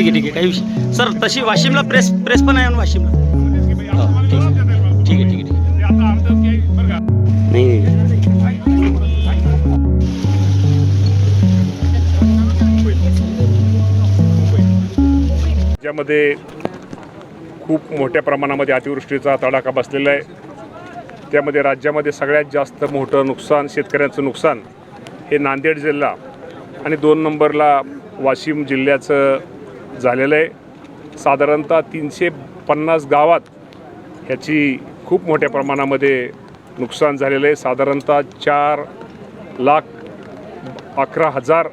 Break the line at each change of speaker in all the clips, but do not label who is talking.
ठीक आहे ठीक आहे काही विषय सर तशी वाशिमला प्रेस प्रेस पण आहे ना वाशिमला? हो, ठीक आहे. ठीक आहे ठीक आहे नाही नाही.
ज्यामध्ये खूप मोठ्या प्रमाणामध्ये अतिवृष्टीचा तडाखा बसलेला आहे. त्यामध्ये राज्यामध्ये सगळ्यात जास्त मोठं नुकसान शेतकऱ्यांचं नुकसान हे नांदेड जिल्हा आणि दोन नंबरला वाशिम जिल्ह्याचं झालेलं आहे. साधारणतः तीनशे पन्नास गावात ह्याची खूप मोठ्या प्रमाणामध्ये नुकसान झालेलं आहे. साधारणतः चार लाख अकरा हजार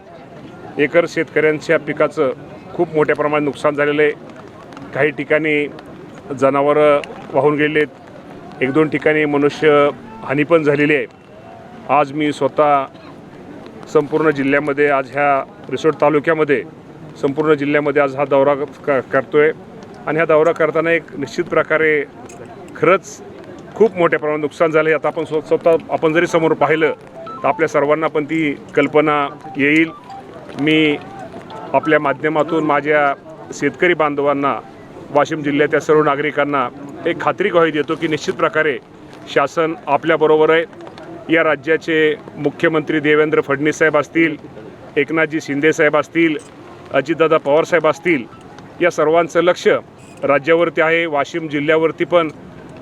एकर शेतकऱ्यांच्या पिकाचं खूप मोठ्या प्रमाणात नुकसान झालेलं आहे. काही ठिकाणी जनावरं वाहून गेलेत एक दोन ठिकाणी मनुष्य हानी पण झालेली आहे. आज मी स्वतः संपूर्ण जिल्ह्यामध्ये आज ह्या रिसोड तालुक्यामध्ये संपूर्ण जिल्ह्यामध्ये आज हा दौरा क करतो आहे आणि हा दौरा करताना एक निश्चित प्रकारे खरंच खूप मोठ्या प्रमाणात नुकसान झालं आहे आता आपण स्व स्वतः आपण जरी समोर पाहिलं तर आपल्या सर्वांना पण ती कल्पना येईल. मी आपल्या माध्यमातून माझ्या शेतकरी बांधवांना वाशिम जिल्ह्याच्या सर्व नागरिकांना एक खात्री ग्वाही देतो की निश्चित प्रकारे शासन आपल्याबरोबर आहे. या राज्याचे मुख्यमंत्री देवेंद्र फडणवीस साहेब असतील एकनाथजी शिंदे साहेब असतील अजितदादा पवारसाहेब असतील या सर्वांचं लक्ष राज्यावरती आहे वाशिम जिल्ह्यावरती पण.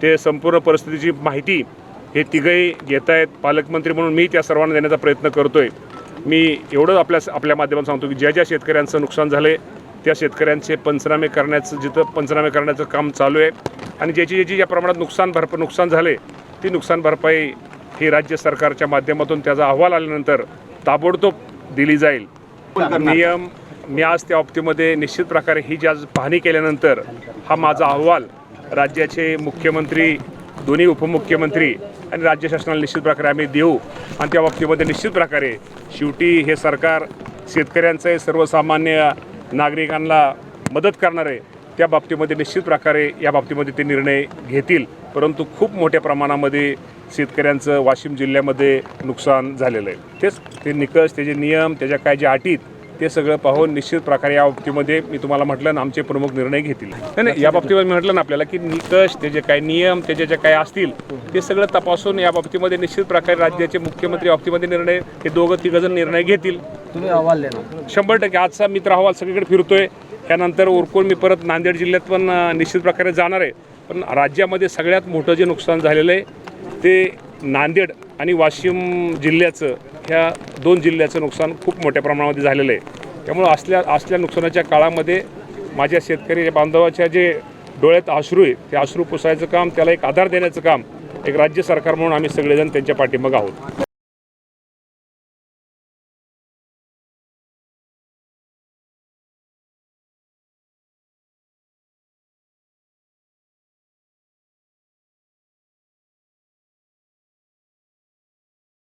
ते संपूर्ण परिस्थितीची माहिती हे तिघही घेत आहेत. पालकमंत्री म्हणून मी त्या सर्वांना देण्याचा प्रयत्न करतो आहे मी एवढं आपल्या आपल्या माध्यमातून सांगतो की ज्या ज्या शेतकऱ्यांचं नुकसान झालं आहे त्या शेतकऱ्यांचे पंचनामे करण्याचं जिथं पंचनामे करण्याचं काम चालू आहे आणि ज्याची ज्याची ज्या प्रमाणात नुकसान भरप नुकसान झाले ती नुकसान भरपाई ही राज्य सरकारच्या माध्यमातून त्याचा अहवाल आल्यानंतर ताबडतोब दिली जाईल. नियम मी आज त्या बाबतीमध्ये निश्चित प्रकारे ही जी आज पाहणी केल्यानंतर हा माझा अहवाल राज्याचे मुख्यमंत्री दोन्ही उपमुख्यमंत्री आणि राज्य शासनाला निश्चित प्रकारे आम्ही देऊ. आणि त्या बाबतीमध्ये निश्चित प्रकारे शेवटी हे सरकार शेतकऱ्यांचं आहे सर्वसामान्य नागरिकांना मदत करणार आहे त्या बाबतीमध्ये निश्चित प्रकारे या बाबतीमध्ये ते निर्णय घेतील. परंतु खूप मोठ्या प्रमाणामध्ये शेतकऱ्यांचं वाशिम जिल्ह्यामध्ये नुकसान झालेलं आहे. तेच ते निकष त्याचे नियम त्याच्या काय ज्या अटीत ते सगळं पाहून निश्चित प्रकारे या बाबतीमध्ये मी तुम्हाला म्हटलं ना आमचे प्रमुख निर्णय घेतील. नाही नाही या बाबतीमध्ये मी म्हटलं ना आपल्याला की निकष त्याचे काय नियम त्याचे जे काय असतील ते सगळं तपासून या बाबतीमध्ये निश्चित प्रकारे राज्याचे मुख्यमंत्री बाबतीमध्ये निर्णय हे दोघं तिघजण निर्णय घेतील.
तुम्ही अहवाल देणार
शंभर टक्के आजचा मित्र अहवाल सगळीकडे फिरतोय. त्यानंतर उरकून मी परत नांदेड जिल्ह्यात पण निश्चित प्रकारे जाणार आहे. पण राज्यामध्ये सगळ्यात मोठं जे नुकसान झालेलं आहे ते नांदेड आणि वाशिम जिल्ह्याचं ह्या दोन जिल्ह्याचं नुकसान खूप मोठ्या प्रमाणामध्ये झालेलं आहे. त्यामुळं असल्या असल्या नुकसानाच्या काळामध्ये माझ्या शेतकरी बांधवाच्या जे डोळ्यात अश्रू आहे ते अश्रू पुसायचं काम त्याला एक आधार देण्याचं काम एक राज्य सरकार म्हणून आम्ही सगळेजण त्यांच्या पाठीमागं आहोत.